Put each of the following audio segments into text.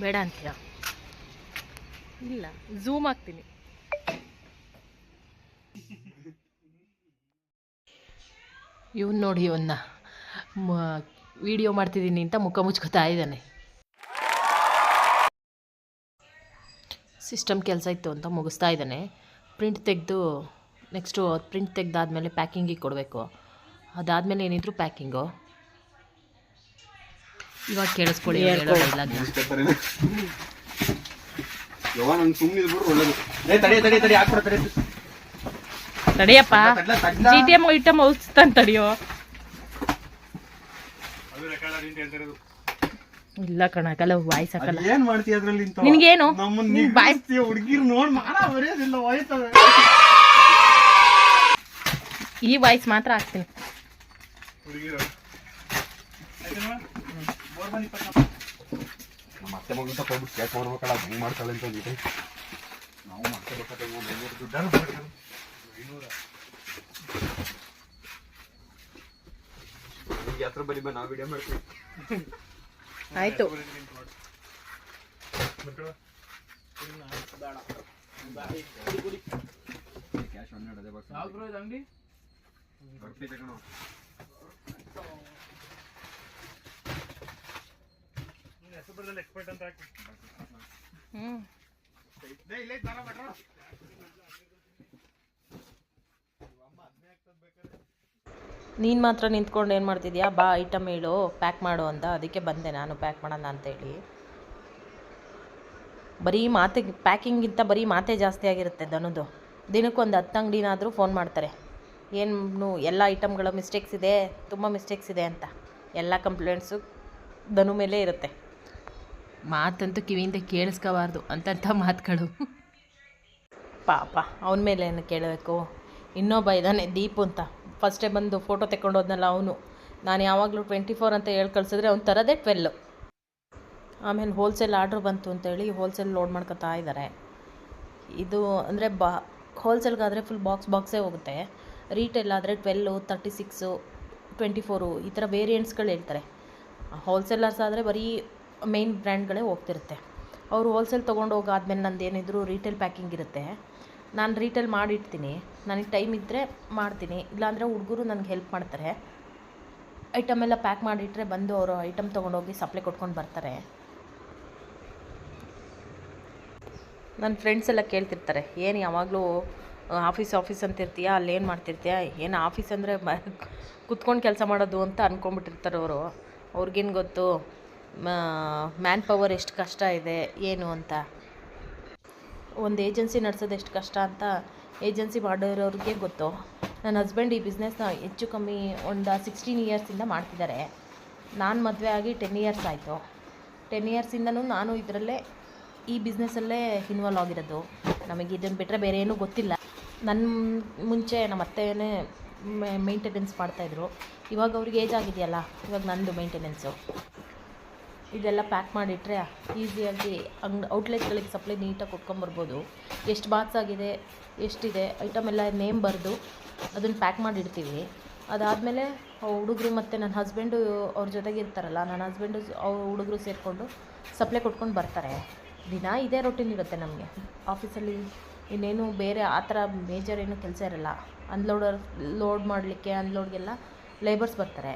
ಬೇಡ ಅಂತೀಯ? ಇಲ್ಲ ಝೂಮ್ ಆಗ್ತೀನಿ ಇವನ್ ನೋಡಿ ಇವನ್ನ ವಿಡಿಯೋ ಮಾಡ್ತಿದ್ದೀನಿ ಅಂತ ಮುಖ ಮುಚ್ಕೋತಾ ಇದ್ದಾನೆ. ಸಿಸ್ಟಮ್ ಕೆಲಸ ಇತ್ತು ಅಂತ ಮುಗಿಸ್ತಾ ಇದ್ದಾನೆ. ಪ್ರಿಂಟ್ ತೆಗೆದು ನೆಕ್ಸ್ಟು ಪ್ರಿಂಟ್ ತೆಗ್ದಾದ್ಮೇಲೆ ಪ್ಯಾಕಿಂಗಿಗೆ ಕೊಡಬೇಕು. ಅದಾದಮೇಲೆ ಏನಿದ್ರು ಪ್ಯಾಕಿಂಗು ಇವಾಗ ಕೇಳಿಸ್ಕೊಳ್ಳಿ ಅವ್ರು ಹೇಳೋ dialogue ನ. ಯವ್ವ ನಂಗೆ ಸುಮ್ಮನೆ ಇದ್ಬಿಟ್ರೆ ಒಳ್ಳೇದು ಏ ತಡಿ ತಡಿ ತಡಿ ಹಾಕ್ಬಿಡ ತಡಿ. ತಡಿಯಪ್ಪ. ಜಿ ಟಿ ಎಂ ಐಟಮ್ ಔಸ್ತಾನೆ ತಡಿಯೋ. ಇಲ್ಲ ಕಣಕಲ್ಲ ವಾಯ್ಸ್ ಹಾಕಲ್ಲ. ಏನ್ ಮಾಡ್ತೀಯ ಅದ್ರಲ್ಲಿ ಇಂತ ನಿನ್ಗೇನು? ಹುಡುಗಿರ್ ನೋಡ್ ಮಾಡ ಬರೆಯೋದಿಲ್ಲ ವಾಯ್ಸ್ ಈ ವಾಯ್ಸ್ ಮಾತ್ರ ಹಾಕ್ತೀನಿ. ಹುಡುಗಿರು. ಮತ್ತೆ ಮಗು ಹೋಗ್ಬಿಟ್ಟು ಕೇಕ್ ಮಾಡ್ಬೇಕಲ್ಲ ಹಂಗ್ ಮಾಡ್ತಾಳೆ ಅಂತ ಅಂದ್ಬಿಟ್ಟು. ನಾವು ಮಾಡ್ಕೋಬೇಕಾದ್ರೆ ದುಡ್ಡಾನು ಬರ್ಬೇಕು. ನಿಮ್ಗೆ ಹತ್ರ ಬರೀ ಬಾ ನಾವು ವಿಡಿಯೋ ಮಾಡ್ತೀವಿ. ಆಯ್ತು. ಕ್ಯಾಶ್ ಹನ್ನೆರಡು ಅದೇ ಬಾಕ್ಸ್ ಬರ್ತಿ ತಗೊಳ್ಳೋ. ಹ್ಞೂ ನೀನು ಮಾತ್ರ ನಿಂತ್ಕೊಂಡು ಏನು ಮಾಡ್ತಿದ್ಯಾ? ಬಾ ಐಟಮ್ ಹೇಳು ಪ್ಯಾಕ್ ಮಾಡು ಅಂತ. ಅದಕ್ಕೆ ಬಂದೆ ನಾನು ಪ್ಯಾಕ್ ಮಾಡೋಣ ಅಂತೇಳಿ ಬರೀ ಮಾತೆ ಪ್ಯಾಕಿಂಗಿಂತ ಬರೀ ಮಾತೆ ಜಾಸ್ತಿ ಆಗಿರುತ್ತೆ ದನದು. ದಿನಕ್ಕೊಂದು ಹತ್ತು ಅಂಗಡಿನಾದರೂ ಫೋನ್ ಮಾಡ್ತಾರೆ. ಏನು ಎಲ್ಲ ಐಟಮ್ಗಳ ಮಿಸ್ಟೇಕ್ಸ್ ಇದೆ ತುಂಬ ಮಿಸ್ಟೇಕ್ಸ್ ಇದೆ ಅಂತ. ಎಲ್ಲ ಕಂಪ್ಲೇಂಟ್ಸು ದನು ಮೇಲೆ ಇರುತ್ತೆ. ಮಾತಂತೂ ಕಿವಿಯಿಂದ ಕೇಳಿಸ್ಕೋಬಾರ್ದು ಅಂತಂಥ ಮಾತುಗಳು. ಪಾಪ, ಅವನ ಮೇಲೆ ಏನು ಕೇಳಬೇಕು? ಇನ್ನೊಬ್ಬ ಇದ್ದಾನೆ ದೀಪು ಅಂತ. ಫಸ್ಟೇ ಬಂದು ಫೋಟೋ ತೆಕ್ಕೊಂಡೋದ್ನಲ್ಲ ಅವನು. ನಾನು ಯಾವಾಗಲೂ ಟ್ವೆಂಟಿ ಫೋರ್ ಅಂತ ಹೇಳಿ ಕಳಿಸಿದ್ರೆ ಅವ್ನು ತರದೇ ಟ್ವೆಲ್ಲು ಆಮೇಲೆ ಹೋಲ್ಸೇಲ್ ಆರ್ಡ್ರ್ ಬಂತು ಅಂತೇಳಿ ಹೋಲ್ಸೇಲ್ ಲೋಡ್ ಮಾಡ್ಕೊತಾ ಇದ್ದಾರೆ ಇದು ಅಂದರೆ ಬಾ ಹೋಲ್ಸೇಲ್ಗಾದರೆ ಫುಲ್ ಬಾಕ್ಸ್ ಬಾಕ್ಸೇ ಹೋಗುತ್ತೆ. ರೀಟೇಲ್ ಆದರೆ twelve thirty six twenty four ಈ ಥರ ವೇರಿಯಂಟ್ಸ್ಗಳು ಹೇಳ್ತಾರೆ ಹೋಲ್ಸೇಲರ್ಸ್ ಆದರೆ ಬರೀ ಮೇನ್ ಬ್ರ್ಯಾಂಡ್ಗಳೇ ಹೋಗ್ತಿರುತ್ತೆ. ಅವರು ಹೋಲ್ಸೇಲ್ ತೊಗೊಂಡು ಹೋಗಾದ್ಮೇಲೆ ನಂದು ಏನಿದ್ರು ರೀಟೇಲ್ ಪ್ಯಾಕಿಂಗ್ ಇರುತ್ತೆ. ನಾನು ರೀಟೇಲ್ ಮಾಡಿಡ್ತೀನಿ. ನನಗೆ ಟೈಮ್ ಇದ್ದರೆ ಮಾಡ್ತೀನಿ. ಇಲ್ಲಾಂದರೆ ಹುಡುಗರು ನನಗೆ ಹೆಲ್ಪ್ ಮಾಡ್ತಾರೆ. ಐಟಮ್ ಎಲ್ಲ ಪ್ಯಾಕ್ ಮಾಡಿಟ್ರೆ ಬಂದು ಅವರು ಐಟಮ್ ತೊಗೊಂಡೋಗಿ ಸಪ್ಲೈ ಕೊಟ್ಕೊಂಡು ಬರ್ತಾರೆ. ನನ್ನ ಫ್ರೆಂಡ್ಸ್ ಎಲ್ಲ ಕೇಳ್ತಿರ್ತಾರೆ, ಏನು ಯಾವಾಗಲೂ ಆಫೀಸ್ ಆಫೀಸ್ ಅಂತಿರ್ತೀಯ? ಅಲ್ಲಿ ಏನು ಮಾಡ್ತಿರ್ತೀಯ? ಏನು ಆಫೀಸ್ ಅಂದರೆ ಕುತ್ಕೊಂಡು ಕೆಲಸ ಮಾಡೋದು ಅಂತ ಅಂದ್ಕೊಂಬಿಟ್ಟಿರ್ತಾರೆ ಅವರು. ಅವ್ರಿಗೇನು ಗೊತ್ತು? ಮ್ಯಾನ್ ಪವರ್ ಎಷ್ಟು ಕಷ್ಟ ಇದೆ, ಏನು ಅಂತ? ಒಂದು ಏಜೆನ್ಸಿ ನಡೆಸೋದು ಎಷ್ಟು ಕಷ್ಟ ಅಂತ ಏಜೆನ್ಸಿ ಮಾಡಿರೋರಿಗೆ ಗೊತ್ತು. ನನ್ನ ಹಸ್ಬೆಂಡ್ ಈ ಬಿಸ್ನೆಸ್ನ ಹೆಚ್ಚು ಕಮ್ಮಿ ಒಂದು ಸಿಕ್ಸ್ಟೀನ್ ಇಯರ್ಸಿಂದ ಮಾಡ್ತಿದ್ದಾರೆ. ನಾನು ಮದುವೆ ಆಗಿ ಟೆನ್ ಇಯರ್ಸ್ ಆಯಿತು. ಟೆನ್ ಇಯರ್ಸಿಂದನೂ ನಾನು ಇದರಲ್ಲೇ ಈ ಬಿಸ್ನೆಸ್ಸಲ್ಲೇ ಇನ್ವಾಲ್ವ್ ಆಗಿರೋದು. ನಮಗೆ ಇದನ್ನು ಬಿಟ್ಟರೆ ಬೇರೆ ಏನೂ ಗೊತ್ತಿಲ್ಲ. ನನ್ನ ಮುಂಚೆ ನಮ್ಮ ಅತ್ತೆಯೇ ಮೇಂಟೆನೆನ್ಸ್ ಮಾಡ್ತಾಯಿದ್ರು ಇವಾಗ ಅವ್ರಿಗೆ ಏಜ್ ಆಗಿದೆಯಲ್ಲ, ಇವಾಗ ನಂದು ಮೇಂಟೆನೆನ್ಸು ಇದೆಲ್ಲ ಪ್ಯಾಕ್ ಮಾಡಿಟ್ರೆ ಈಸಿಯಾಗಿ ಅಂಗ್ ಔಟ್ಲೆಟ್ಗಳಿಗೆ ಸಪ್ಲೈ ನೀಟಾಗಿ ಕೊಟ್ಕೊಂಬರ್ಬೋದು. ಎಷ್ಟು ಬಾಕ್ಸ್ ಆಗಿದೆ, ಎಷ್ಟಿದೆ ಐಟಮ್ ಎಲ್ಲ ನೇಮ್ ಬರೆದು ಅದನ್ನು ಪ್ಯಾಕ್ ಮಾಡಿಡ್ತೀವಿ. ಅದಾದಮೇಲೆ ಹುಡುಗರು ಮತ್ತು ನನ್ನ ಹಸ್ಬೆಂಡು ಅವ್ರ ಜೊತೆಗೆ ಇರ್ತಾರಲ್ಲ ನನ್ನ ಹಸ್ಬೆಂಡು ಅವ್ರ ಹುಡುಗರು ಸೇರಿಕೊಂಡು ಸಪ್ಲೈ ಕೊಟ್ಕೊಂಡು ಬರ್ತಾರೆ. ದಿನ ಇದೇ ರೊಟೀನ್ ಇರುತ್ತೆ ನಮಗೆ. ಆಫೀಸಲ್ಲಿ ಇನ್ನೇನು ಬೇರೆ ಆ ಥರ ಮೇಜರ್ ಏನು ಕೆಲಸ ಇರಲ್ಲ. ಅನ್ಲೋಡರ್ ಲೋಡ್ ಮಾಡಲಿಕ್ಕೆ ಅನ್ಲೋಡ್ಗೆಲ್ಲ ಲೇಬರ್ಸ್ ಬರ್ತಾರೆ.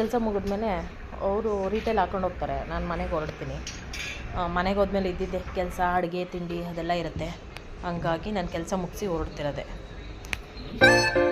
ಕೆಲಸ ಮುಗಿದ್ಮೇಲೆ ಅವರು ರೀಟೇಲ್ ಹಾಕೊಂಡು ಹೋಗ್ತಾರೆ. ನಾನು ಮನೆಗೆ ಹೊರಡ್ತೀನಿ. ಮನೆಗೆ ಹೋದ್ಮೇಲೆ ಇದ್ದಿದ್ದೆ ಕೆಲಸ, ಅಡುಗೆ, ತಿಂಡಿ ಅದೆಲ್ಲ ಇರುತ್ತೆ. ಹಂಗಾಗಿ ನಾನು ಕೆಲಸ ಮುಗಿಸಿ ಹೊರಡ್ತಿರೋದೆ.